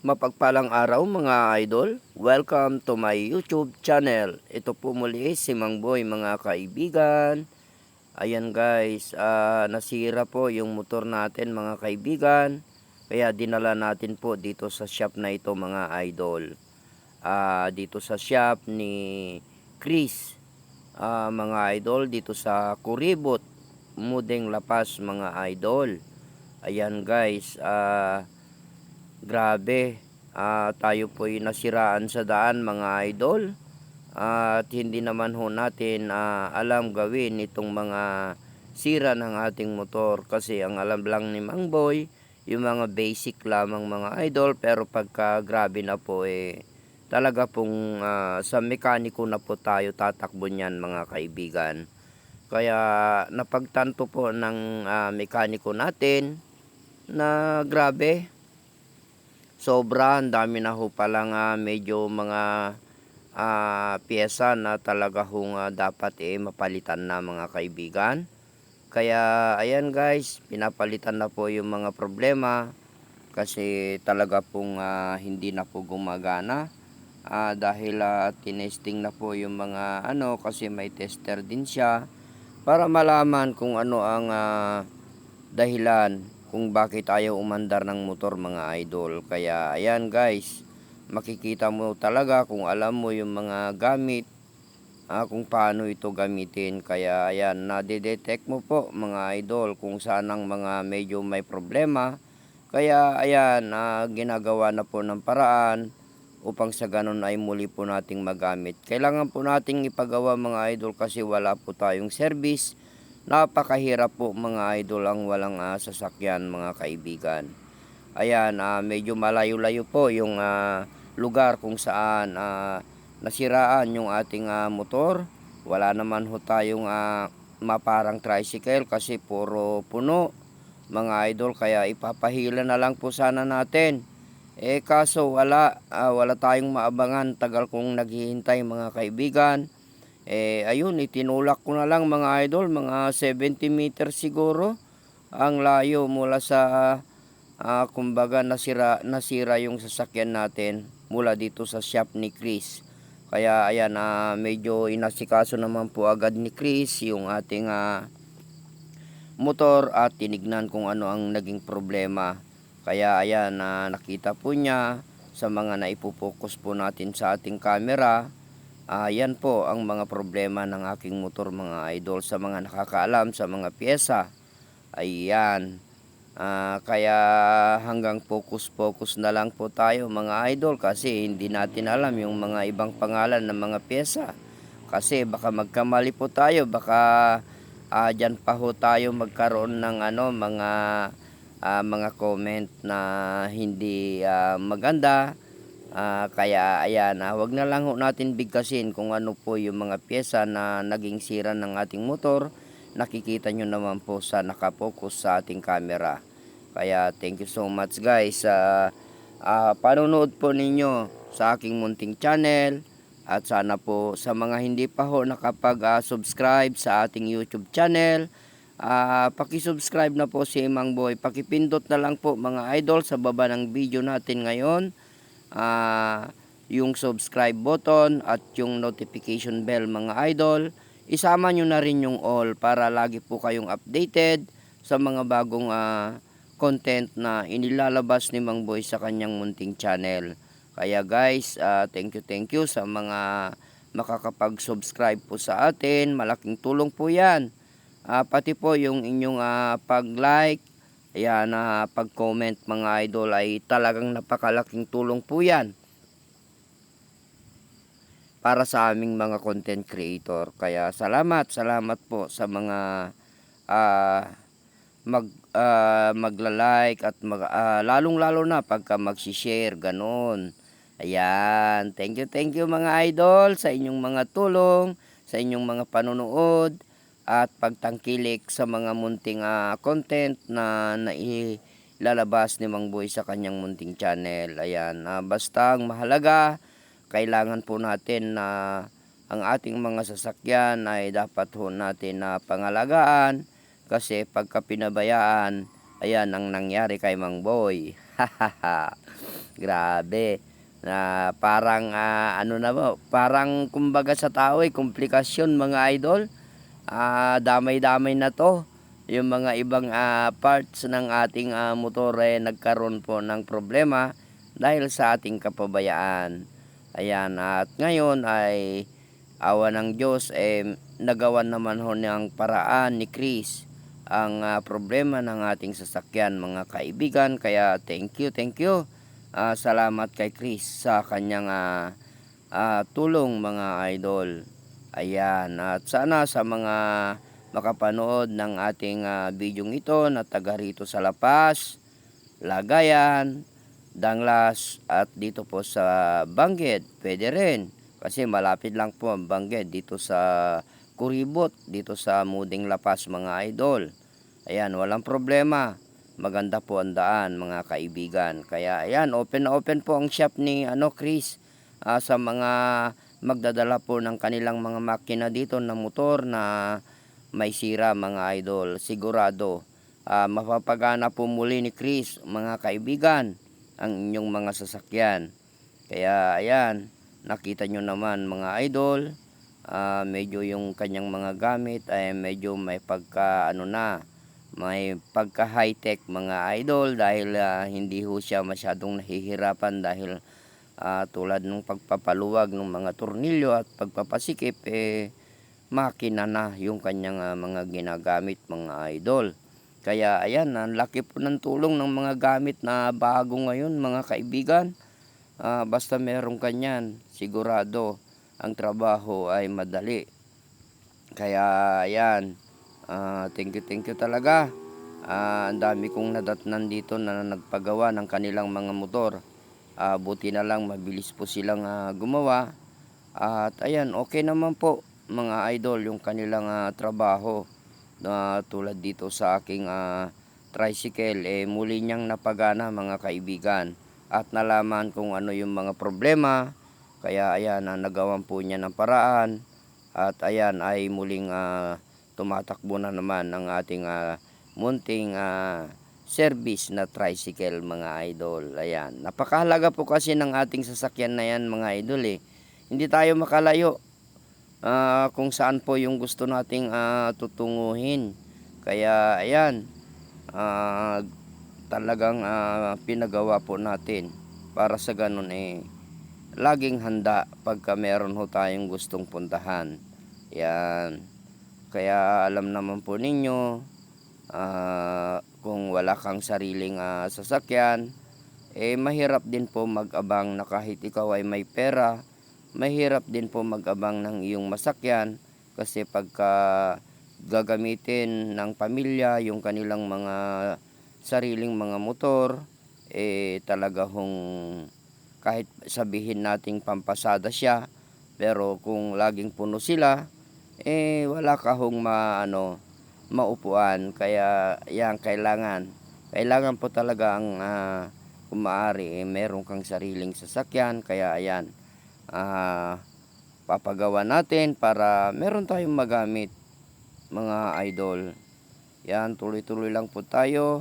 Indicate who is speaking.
Speaker 1: Mapagpalang araw mga idol. Welcome to my YouTube channel. Ito po muli si Mang Boy mga kaibigan. Ayan guys, ah, nasira po yung motor natin mga kaibigan. Kaya dinala natin po dito sa shop na ito mga idol. Ah, dito sa shop ni Chris. Ah, mga idol dito sa Kuribot, Mudeng Lapas mga idol. Ayan guys, ah Grabe, ah, tayo po'y nasiraan sa daan mga idol. at hindi naman ho natin ah, alam gawin itong mga sira ng ating motor kasi ang alam lang ni Mang Boy yung mga basic lamang mga idol pero pagka grabe na po eh talaga pong ah, sa mekaniko na po tayo tatakbo niyan mga kaibigan. Kaya napagtanto po ng ah, mekaniko natin na grabe sobra ang dami na ho palang ah, medyo mga ah, pyesa na talaga hong ah, dapat eh mapalitan na mga kaibigan. Kaya ayan guys, pinapalitan na po yung mga problema kasi talaga pong ah, hindi na po gumagana. Ah, dahil ah, tinesting na po yung mga ano kasi may tester din siya para malaman kung ano ang ah, dahilan kung bakit ayaw umandar ng motor mga idol. Kaya ayan guys, makikita mo talaga kung alam mo yung mga gamit, ah, kung paano ito gamitin. Kaya ayan, nadidetect mo po mga idol kung saan ang mga medyo may problema. Kaya ayan, ah, ginagawa na po ng paraan upang sa ganun ay muli po nating magamit. Kailangan po nating ipagawa mga idol kasi wala po tayong service Napakahirap po mga idol ang walang ah, sasakyan mga kaibigan. Ayan, ah, medyo malayo-layo po yung ah, lugar kung saan ah, nasiraan yung ating ah, motor. Wala naman ho tayong ah, maparang tricycle kasi puro puno mga idol kaya ipapahila na lang po sana natin. Eh kaso wala, ah, wala tayong maabangan tagal kong naghihintay mga kaibigan. Eh, ayun, itinulak ko na lang mga idol, mga 70 meters siguro ang layo mula sa ah, kumbaga nasira, nasira yung sasakyan natin mula dito sa shop ni Chris. Kaya ayan, ah, medyo inasikaso naman po agad ni Chris yung ating ah, motor at tinignan kung ano ang naging problema. Kaya ayan, ah, nakita po niya sa mga naipopokus po natin sa ating camera Ah, yan po ang mga problema ng aking motor mga idol sa mga nakakaalam sa mga pyesa. Ayan. Ah, kaya hanggang focus-focus na lang po tayo mga idol kasi hindi natin alam yung mga ibang pangalan ng mga pyesa. Kasi baka magkamali po tayo, baka ah, dyan pa ho tayo magkaroon ng ano mga ah, mga comment na hindi ah, maganda Ah, kaya ayan, ah, wag na lang ho natin bigkasin kung ano po yung mga pyesa na naging sira ng ating motor. Nakikita nyo naman po sa nakapokus sa ating camera. Kaya thank you so much guys sa uh, panonood po ninyo sa aking munting channel. At sana po sa mga hindi pa ho nakapag-subscribe sa ating YouTube channel, uh, paki-subscribe na po si Mang Boy. Pakipindot na lang po mga idol sa baba ng video natin ngayon uh, yung subscribe button at yung notification bell mga idol. Isama nyo na rin yung all para lagi po kayong updated sa mga bagong uh, content na inilalabas ni Mang Boy sa kanyang munting channel. Kaya guys, uh, thank you thank you sa mga makakapag-subscribe po sa atin. Malaking tulong po yan. Uh, pati po yung inyong uh, pag-like, Ayan, na uh, pag-comment mga idol ay talagang napakalaking tulong po yan para sa aming mga content creator. Kaya salamat, salamat po sa mga uh, mag uh, magla-like at mag, uh, lalong-lalo na pagka mag-share ganun. Ayan, thank you, thank you mga idol sa inyong mga tulong, sa inyong mga panonood at pagtangkilik sa mga munting uh, content na nailalabas ni Mang Boy sa kanyang munting channel. Ayan, uh, basta ang mahalaga, kailangan po natin na uh, ang ating mga sasakyan ay dapat ho natin na uh, pangalagaan kasi pagka pinabayaan, ayan ang nangyari kay Mang Boy. Grabe. Na parang ah, ano na ba, parang kumbaga sa tao ay komplikasyon mga idol. Ah, damay-damay na to. Yung mga ibang ah, parts ng ating ah, motor ay nagkaroon po ng problema dahil sa ating kapabayaan. Ayan, at ngayon ay awa ng Diyos eh nagawan naman ho ng paraan ni Chris ang ah, problema ng ating sasakyan mga kaibigan. Kaya thank you, thank you. Ah, salamat kay Chris sa kanyang ah, ah, tulong mga idol. Ayan, at sana sa mga makapanood ng ating ah, bidyong ito na taga rito sa La Paz, Lagayan, Danglas at dito po sa Bangged, pwede rin. Kasi malapit lang po ang Bangged dito sa Kuribot, dito sa Muding La Paz mga idol. Ayan, walang problema. Maganda po ang daan mga kaibigan. Kaya ayan, open na open po ang shop ni ano Chris ah, sa mga magdadala po ng kanilang mga makina dito na motor na may sira mga idol. Sigurado ah, mapapagana po muli ni Chris mga kaibigan ang inyong mga sasakyan. Kaya ayan, nakita nyo naman mga idol, ah, medyo yung kanyang mga gamit ay medyo may pagka ano na, may pagka high tech mga idol dahil ah, hindi ho siya masyadong nahihirapan dahil ah, tulad ng pagpapaluwag ng mga tornilyo at pagpapasikip eh makina na yung kanyang ah, mga ginagamit mga idol. Kaya ayan, ang laki po ng tulong ng mga gamit na bago ngayon mga kaibigan. Ah, basta meron kanyan, sigurado ang trabaho ay madali. Kaya ayan, ah, thank you thank you talaga. Ah, ang dami kong nadatnan dito na nagpagawa ng kanilang mga motor. Ah, buti na lang mabilis po silang ah, gumawa. At ayan, okay naman po mga idol yung kanilang ah, trabaho. Na tulad dito sa aking ah, tricycle eh muli niyang napagana mga kaibigan. At nalaman kung ano yung mga problema. Kaya ayan na nagawan po niya ng paraan. At ayan ay muling ah, tumatakbo na naman ang ating ah, munting ah, service na tricycle mga idol ayan napakahalaga po kasi ng ating sasakyan na yan mga idol eh hindi tayo makalayo ah, kung saan po yung gusto nating ah, tutunguhin. Kaya ayan, ah, talagang ah, pinagawa po natin para sa ganun eh laging handa pagka meron ho tayong gustong puntahan. Yan. Kaya alam naman po ninyo ah, kung wala kang sariling ah, sasakyan eh mahirap din po mag-abang na kahit ikaw ay may pera mahirap din po mag-abang ng iyong masakyan. Kasi pagka gagamitin ng pamilya yung kanilang mga sariling mga motor eh talaga hong kahit sabihin nating pampasada siya pero kung laging puno sila eh wala ka hong maano maupuan kaya yan kailangan kailangan po talaga ang ah, kung maaari eh, meron kang sariling sasakyan kaya ayan ah papagawa natin para meron tayong magamit mga idol. Yan, tuloy-tuloy lang po tayo.